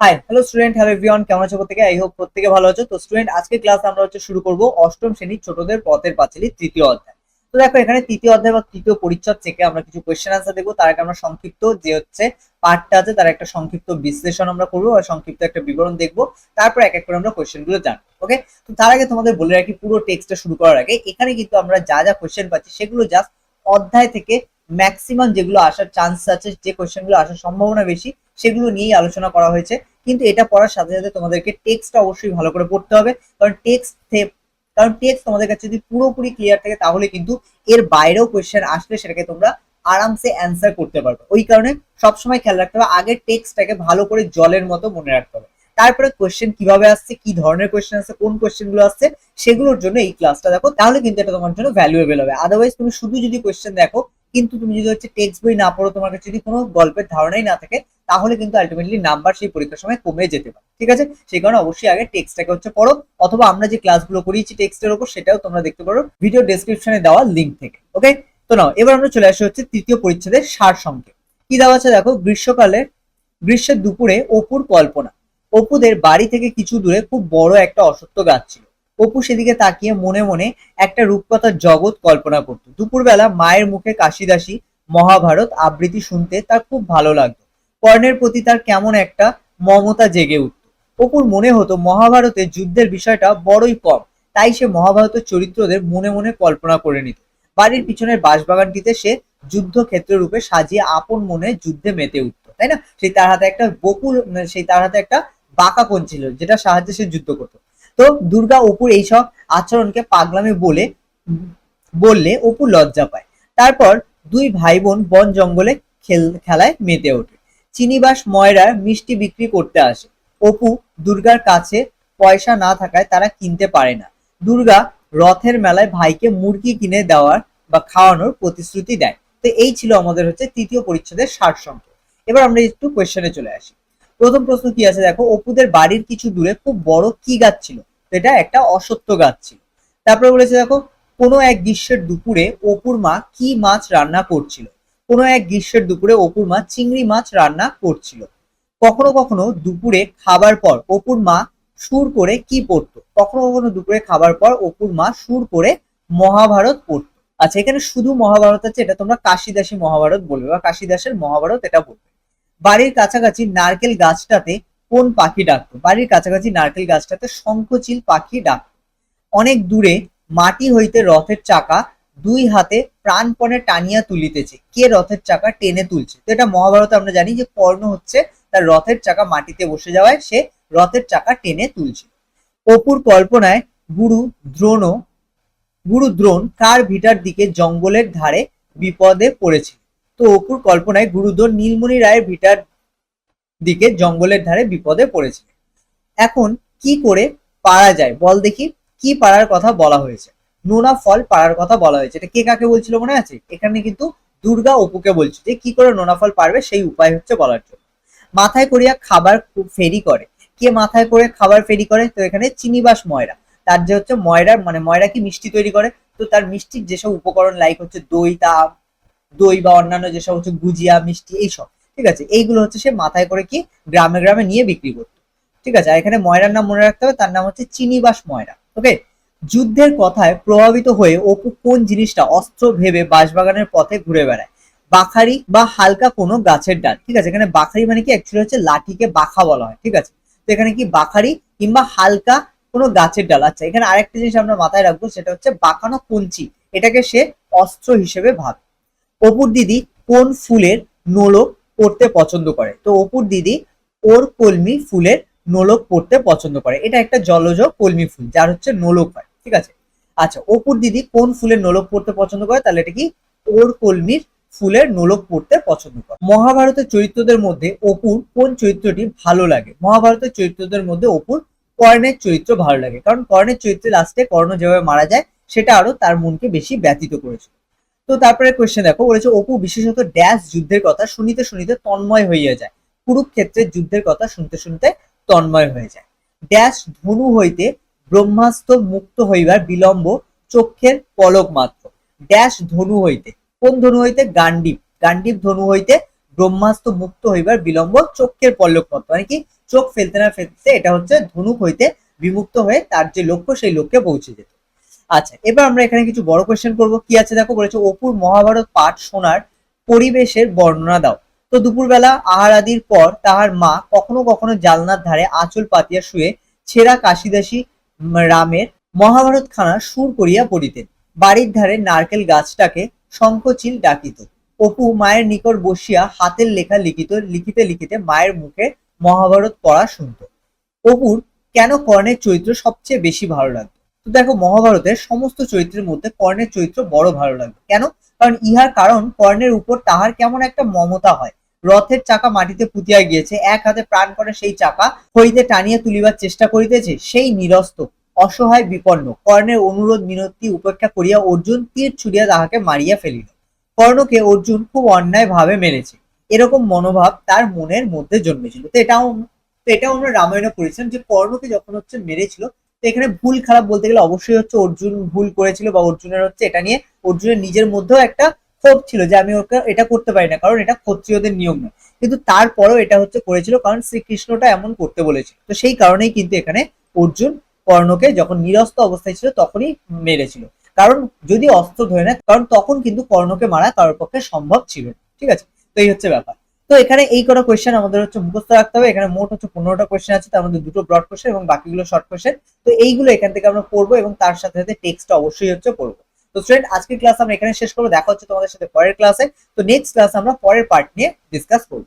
Hi hello student hello everyone কেমন আছো প্রত্যেকে? আই হোপ প্রত্যেকে ভালো আছো। তো স্টুডেন্ট আজকে ক্লাস আমরা হচ্ছে শুরু করব অষ্টম শ্রেণির ছোটদের পথের পাঁচালী তৃতীয় অধ্যায়। তো দেখো, এখানে তৃতীয় অধ্যায় বা তৃতীয় পরিচ্ছদ থেকে আমরা কিছু কোয়েশ্চেন আনসার দেখব। তার আগে আমরা সংক্ষিপ্ত যে হচ্ছে পার্টটা আছে, তার একটা সংক্ষিপ্ত বিশ্লেষণ আমরা করব আর সংক্ষিপ্ত একটা বিবরণ দেখব। তারপর এক এক করে আমরা কোয়েশ্চেনগুলো জানব ওকে তো তার আগে তোমাদের বলে রাখি, পুরো টেক্সটটা শুরু করার আগে, এখানে কিন্তু আমরা যা যা কোয়েশ্চেন পাচ্ছি, সেগুলো জাস্ট অধ্যায় থেকে ম্যাক্সিমাম যেগুলো আসার চান্স আছে, যে কোয়েশ্চেনগুলো আসার সম্ভাবনা বেশি সেগুলো নিয়েই আলোচনা করা হয়েছে। কিন্তু এটা পড়ার সাথে সাথে তোমাদেরকে টেক্সটটা অবশ্যই ভালো করে পড়তে হবে। কারণ টেক্সট কারণ টেক্সট তোমাদের কাছে যদি পুরোপুরি ক্লিয়ার থাকে, তাহলে কিন্তু এর বাইরেও কোয়েশ্চেন আসলে সেটাকে তোমরা আরামসে অ্যান্সার করতে পারবে। ওই কারণে সবসময় খেয়াল রাখতে হবে, আগে টেক্সটটাকে ভালো করে জলের মতো মনে রাখতে হবে। তারপরে কোয়েশ্চেন কীভাবে আসছে, কি ধরনের কোয়েশ্চেন আসছে, কোন কোয়েশ্চেনগুলো আসছে, সেগুলোর জন্য এই ক্লাসটা দেখো, তাহলে কিন্তু এটা তোমার জন্য ভ্যালুয়েবল হবে। আদারওয়াইজ তুমি শুধু যদি কোয়েশ্চেন দেখো, কিন্তু তুমি যদি হচ্ছে টেক্সট বই না পড়ো, তোমার কাছে যদি কোনো গল্পের ধারণাই না থাকে তাহলে কিন্তু আলটিমেটলি নাম্বার সেই পরীক্ষার সময় কমে যেতে পারে, ঠিক আছে? সেই কারণে অবশ্যই আগে টেক্সটটাকে হচ্ছে পড়ো, অথবা আমরা যে ক্লাসগুলো করিয়েছি টেক্সটের উপর সেটাও তোমরা দেখতে পারো ভিডিও ডেসক্রিপশনে দেওয়া লিঙ্ক থেকে ওকে তো নাও, এবার আমরা চলে আসি হচ্ছে তৃতীয় পরিচ্ছেদের সার সংক্ষেপ কি দেওয়া আছে দেখো? গ্রীষ্মকালে, গ্রীষ্মের দুপুরে অপুর কল্পনা। অপুদের বাড়ি থেকে কিছু দূরে খুব বড় একটা অসত্য গাছ ছিল। অপু সেদিকে তাকিয়ে মনে মনে একটা রূপকথার জগৎ কল্পনা করত। দুপুরবেলা মায়ের মুখে কাশিদাসী মহাভারত আবৃত্তি শুনতে তার খুব ভালো লাগতো। কর্ণের প্রতি তার কেমন একটা মমতা জেগে উঠত। অপুর মনে হতো মহাভারতে যুদ্ধের বিষয়টা বড়ই কম, তাই সে মহাভারতের চরিত্রদের মনে মনে কল্পনা করে নিত। বাড়ির পিছনের বাঁশবাগানটিতে সে যুদ্ধক্ষেত্র রূপে সাজিয়ে আপন মনে যুদ্ধে মেতে উঠত, তাই না? সেই তার হাতে একটা বকুল সেই তার হাতে একটা বাঁকা কোন ছিল, যেটা সাহায্যে সে যুদ্ধ করত। তো দুর্গা অপুর এইসব আচরণকে পাগলামে বলে, বললে অপু লজ্জা পায়। তারপর দুই ভাই বোন বন জঙ্গলে খেল, খেলায় মেতে ওঠে। চিনিবাস ময়রার মিষ্টি বিক্রি করতে আসে। অপু দুর্গার কাছে পয়সা না থাকায় তারা কিনতে পারে না। দুর্গা রথের মেলায় ভাইকে মুরগি কিনে দেওয়ার বা খাওয়ানোর প্রতিশ্রুতি দেয়। তো এই ছিল আমাদের হচ্ছে তৃতীয় পরিচ্ছেদের সার সংখ্যা এবার আমরা একটু কোয়েশ্চেনে চলে আসি। প্রথম প্রশ্ন কি আছে? দেখো, অপুদের বাড়ির কিছু দূরে খুব বড় কি গাছ ছিল? এটা একটা অসত্য গাছ ছিল। তারপরে বলেছে, দেখো, কোনো এক গ্রীষ্মের দুপুরে অপুর মা কি মাছ রান্না করছিল? কোনো এক গ্রীষ্মের দুপুরে অপুর মা চিংড়ি মাছ রান্না করছিল। কখনো কখনো দুপুরে খাবার পর অপুর মা সুর করে কি পড়তো কখনো কখনো দুপুরে খাবার পর অপুর মা সুর করে মহাভারত পড়তো। আচ্ছা এখানে শুধু মহাভারত আছে, এটা তোমরা কাশিদাসী মহাভারত বলবে বা কাশিদাসের মহাভারত এটা বলবে। বাড়ির কাছাকাছি নারকেল গাছটাতে কোন পাখি ডাকতো? বাড়ির কাছাকাছি নারকেল গাছটাতে শঙ্খচিল পাখি ডাকতো। অনেক দূরে মাটি হইতে রথের চাকা দুই হাতে প্রাণপণে টানিয়া তুলিতেছে। কে রথের চাকা টেনে তুলছে? তো এটা মহাভারতে আমরা জানি যে কর্ণ হচ্ছে তার রথের চাকা মাটিতে বসে যাওয়ায় সে রথের চাকা টেনে তুলছে। অপুর কল্পনায় গুরু দ্রোণ গুরু দ্রোণ কার ভিটার দিকে জঙ্গলের ধারে বিপদে পড়েছে। তো অপুর কল্পনায় গুরুদ্রোণ নীলমণি রায়ের ভিটার দিকে জঙ্গলের ধারে বিপদে পড়েছে। এখন কি করে পারা যায়? বল দেখি, কি পারার কথা বলা হয়েছে? নোনা ফল পারার কথা বলা হয়েছে। এটা কে কাকে বলছিল মনে আছে? এখানে কিন্তু দুর্গা অপুকে বলছে যে, কি করে নোনা ফল পারবে সেই উপায় হচ্ছে বলার জন্য। মাথায় করিয়া খাবার ফেরি করে। কে মাথায় করে খাবার ফেরি করে? তো এখানে চিনিবাস ময়রা। তার যে হচ্ছে ময়রার মানে ময়রা কি মিষ্টি তৈরি করে? তো তার মিষ্টির যেসব উপকরণ লাইক হচ্ছে দই তা দই বা অন্যান্য যেসব হচ্ছে গুজিয়া, মিষ্টি, এইসব, ঠিক আছে? এইগুলো হচ্ছে সে মাথায় করে কি গ্রামে গ্রামে নিয়ে বিক্রি করতো। ঠিক আছে? আর এখানে ময়রার নাম মনে রাখতে হবে, তার নাম হচ্ছে চিনিবাস ময়রা। ওকে যুদ্ধের কথায় প্রভাবিত হয়ে অপু কোন জিনিসটা অস্ত্র ভেবে বাঁশবাগানের পথে ঘুরে বেড়ায়? বাখারি বা হালকা কোনো গাছের ডাল, ঠিক আছে? এখানে বাখারি মানে কি? অ্যাকচুয়ালি হচ্ছে লাঠিকে বাখা বলা হয়, ঠিক আছে? তো এখানে কি বাখারি কিংবা হালকা কোনো গাছের ডাল? আচ্ছা এখানে আরেকটা জিনিস আমরা মাথায় রাখব, সেটা হচ্ছে বাঁকানো কঞ্চি, এটাকে সে অস্ত্র হিসেবে ভাবে। অপুর দিদি কোন ফুলের নোলক পড়তে পছন্দ করে? তো অপুর দিদি ওর কলমি ফুলের নোলক পড়তে পছন্দ করে। এটা একটা জলজ কলমি ফুল, যার হচ্ছে নোলক হয়। ঠিক আছে? আচ্ছা অপুর দিদি কোন ফুলের নোলক পড়তে পছন্দ করে? তাহলে এটা কি? ওর কলমির ফুলের নোলক পড়তে পছন্দ করে। মহাভারতের চরিত্রদের মধ্যে অপুর কোন চরিত্রটি ভালো লাগে? মহাভারতের চরিত্রদের মধ্যে অপুর কর্ণের চরিত্র ভালো লাগে। কারণ কর্ণের চরিত্রে লাস্টে কর্ণ যেভাবে মারা যায়, সেটা আরও তার মনকে বেশি ব্যতীত করেছিল। তো তারপরে কোয়েশ্চেন দেখো, বলেছে, অপু, বিশেষত ড্যাশ যুদ্ধের কথা শুনিতে শুনিতে তন্ময় হইয়া যায়। কুরুক্ষেত্রের যুদ্ধের কথা শুনতে শুনতে তন্ময় হয়ে যায়। ড্যাশ ধনু হইতে ব্রহ্মাস্ত্র মুক্ত হইবার বিলম্ব চক্ষের পলক মাত্র। ড্যাশ ধনু হইতে। কোন ধনু হইতে? গান্ডীব গান্ডীব ধনু হইতে ব্রহ্মাস্ত্র মুক্ত হইবার বিলম্ব চক্ষের পলক মাত্র। মানে কি? চোখ ফেলতে না ফেলতে এটা হচ্ছে ধনুক হইতে বিমুক্ত হয়ে তার যে লক্ষ্য সেই লক্ষ্যে পৌঁছে যেত। আচ্ছা এবার আমরা এখানে কিছু বড় কোয়েশ্চেন করব। কি আছে? দেখো, বলেছে, অপুর মহাভারত পাঠ শোনার পরিবেশের বর্ণনা দাও। তো দুপুরবেলা আহার আদির পর তাহার মা কখনো কখনো জালনার ধারে আঁচল পাতিয়া শুয়ে ছেঁড়া কাশিদাসী রামের মহাভারত খানা সুর করিয়া পড়িতেন। বাড়ির ধারে নারকেল গাছটাকে শঙ্খচিল ডাকিত। অপু মায়ের নিকট বসিয়া হাতের লেখা লিখিত, লিখিতে লিখিতে মায়ের মুখে মহাভারত পড়া শুনত। অপুর কেন কর্ণের চরিত্র সবচেয়ে বেশি ভালো লাগতো? তো দেখো, মহাভারতের সমস্ত চরিত্রের মধ্যে কর্ণের চরিত্র বড় ভালো লাগতো। কেন? কারণ ইহার কারণ কর্ণের উপর তাহার কেমন একটা মমতা হয়। রথের চাকা মাটিতে পুতিয়া গিয়েছে। এক হাতে প্রাণ করে সেই চাকা হইতে টানিয়া তুলিবার চেষ্টা করিতেছে। সেই নিরস্ত, অসহায়, বিপন্ন, কর্ণের অনুরোধ, মিনতি, উপেক্ষা করিয়া অর্জুন তীর ছুড়িয়া তাহাকে মারিয়া ফেলিল। কর্ণকে অর্জুন খুব অন্যায় ভাবে মেরেছে এরকম মনোভাব তার মনের মধ্যে জন্মেছিল। তো এটাও তো এটাও আমরা রামায়ণে পড়েছিলাম যে কর্ণকে যখন হচ্ছে মেরেছিল, তো এখানে ভুল খারাপ বলতে গেলে অবশ্যই হচ্ছে অর্জুন ভুল করেছিল বা অর্জুনের হচ্ছে এটা নিয়ে অর্জুনের নিজের মধ্যেও একটা ক্ষোভ ছিল যে আমি ওকে এটা করতে পারি না, কারণ এটা ক্ষত্রিয়দের নিয়ম নয়। কিন্তু তারপরেও এটা হচ্ছে করেছিল, কারণ শ্রীকৃষ্ণটা এমন করতে বলেছিল। তো সেই কারণেই কিন্তু এখানে অর্জুন কর্ণকে যখন নিরস্ত অবস্থায় ছিল, তখনই মেরেছিল। কারণ যদি অস্ত্র ধরে না কারণ তখন কিন্তু কর্ণকে মারা কারোর পক্ষে সম্ভব ছিল ঠিক আছে? তো এই হচ্ছে ব্যাপার। তো এখানে এই কটা কোয়েশ্চেন আমাদের হচ্ছে মুখস্থ রাখতে হবে। এখানে মোট হচ্ছে পনেরোটা কোয়েশ্চেন আছে, তার মধ্যে দুটো ব্রড কোয়েশ্চেন এবং বাকিগুলো শর্ট কোয়েশ্চেন তো এইগুলো এখান থেকে আমরা পড়ব এবং তার সাথে সাথে টেক্সট অবশ্যই হচ্ছে পড়ব। তো স্টুডেন্ট আজকের ক্লাস আমরা এখানে শেষ করব। দেখা হচ্ছে তোমাদের সাথে পরের ক্লাসে তো নেক্সট ক্লাস আমরা পরের পার্ট নিয়ে ডিসকাস করব।